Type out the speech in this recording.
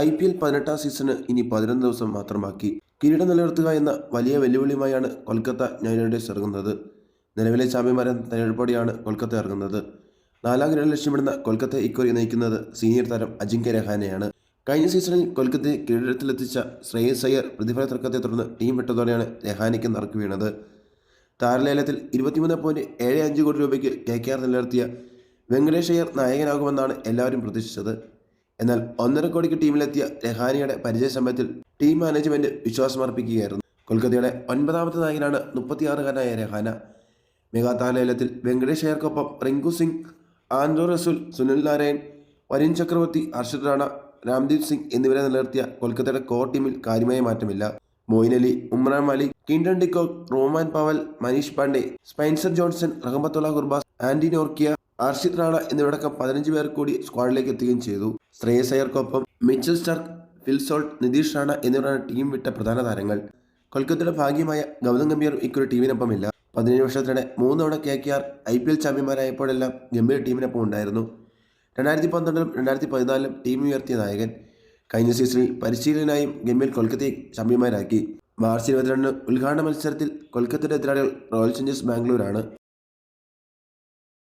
I P L പതിനെട്ടാം season ഇനി പതിനൊന്ന് ദിവസം മാത്രമാക്കി. കിരീടം നിലനിർത്തുക എന്ന വലിയ വെല്ലുവിളിയുമായാണ് കൊൽക്കത്ത നൈറ്റ് റൈഡേഴ്സ് ഇറങ്ങുന്നത്. നിലവിലെ ചാമ്പ്യന്മാരെ തെരഞ്ഞെടുപ്പോടെയാണ് കൊൽക്കത്ത ഇറങ്ങുന്നത്. നാലാം കിരീടം ലക്ഷ്യമിടുന്ന കൊൽക്കത്ത ഇക്കുറി നയിക്കുന്നത് സീനിയർ താരം അജിങ്ക്യ രഹാനെയാണ്. കഴിഞ്ഞ സീസണിൽ കൊൽക്കത്തയെ കിരീടത്തിലെത്തിച്ച ശ്രേയസ് അയ്യർ പ്രതിഫല തർക്കത്തെ തുടർന്ന് ടീം വിട്ടതോടെയാണ് രഹാനയ്ക്ക് നറുക്ക് വീണത്. താരലേലത്തിൽ ഇരുപത്തിമൂന്ന് പോയിന്റ് ഏഴ് അഞ്ച് കോടി രൂപയ്ക്ക് കെ കെ ആർ നിലനിർത്തിയ വെങ്കടേഷ് അയ്യർ നായകനാകുമെന്നാണ് എല്ലാവരും പ്രതീക്ഷിച്ചത്. എന്നാൽ ഒന്നര കോടിക്ക് ടീമിലെത്തിയ രഹാനിയുടെ പരിചയസമയത്തിൽ ടീം മാനേജ്മെന്റ് വിശ്വാസമർപ്പിക്കുകയായിരുന്നു. കൊൽക്കത്തയുടെ ഒൻപതാമത്തെ നായകനാണ് മുപ്പത്തിയാറുകാരനായ രഹാന. മെഗാ താരലേലത്തിൽ വെങ്കടേഷ് അയ്യർക്കൊപ്പം Rinku Singh Andre Russell Sunil Narine Varun Chakravarthy Harshit Rana രാംദീപ് Singh എന്നിവരെ നിലനിർത്തിയ കൊൽക്കത്തയുടെ കോർ ടീമിൽ കാര്യമായ മാറ്റമില്ല. Moeen Ali Umran Malik Quinton de Kock Rovman Powell Manish Pandey Spencer Johnson Rahmanullah Gurbaz Anrich Nortje Harshit Rana എന്നിവരടക്കം പതിനഞ്ച് പേർ കൂടി സ്ക്വാഡിലേക്ക് എത്തുകയും ചെയ്തു. Shreyas അയ്യർക്കൊപ്പം Mitchell Starc Phil Salt Nitish Rana എന്നിവരാണ് ടീം വിട്ട പ്രധാന താരങ്ങൾ. കൊൽക്കത്തയുടെ ഭാഗ്യമായ ഗൗതം ഗംഭീർ ഇക്കുറി ടീമിനൊപ്പമില്ല. പതിനേഴ് വർഷത്തിനിടെ തവണ K K R I P L ചാമ്പ്യന്മാരായപ്പോഴെല്ലാം Gambhir ടീമിനൊപ്പം ഉണ്ടായിരുന്നു. രണ്ടായിരത്തി പന്ത്രണ്ടിലും രണ്ടായിരത്തി പതിനാലിലും ടീം ഉയർത്തിയ നായകൻ. കഴിഞ്ഞ സീസണിൽ പരിശീലനായും ഗംഭീർ കൊൽക്കത്തയെ ചാമ്പ്യന്മാരാക്കി. മാർച്ച് ഇരുപത്തിരണ്ടിന് ഉദ്ഘാടന മത്സരത്തിൽ കൊൽക്കത്തയുടെ എതിരാളികൾ റോയൽ ചലഞ്ചേഴ്സ് ബാംഗ്ലൂരാണ്.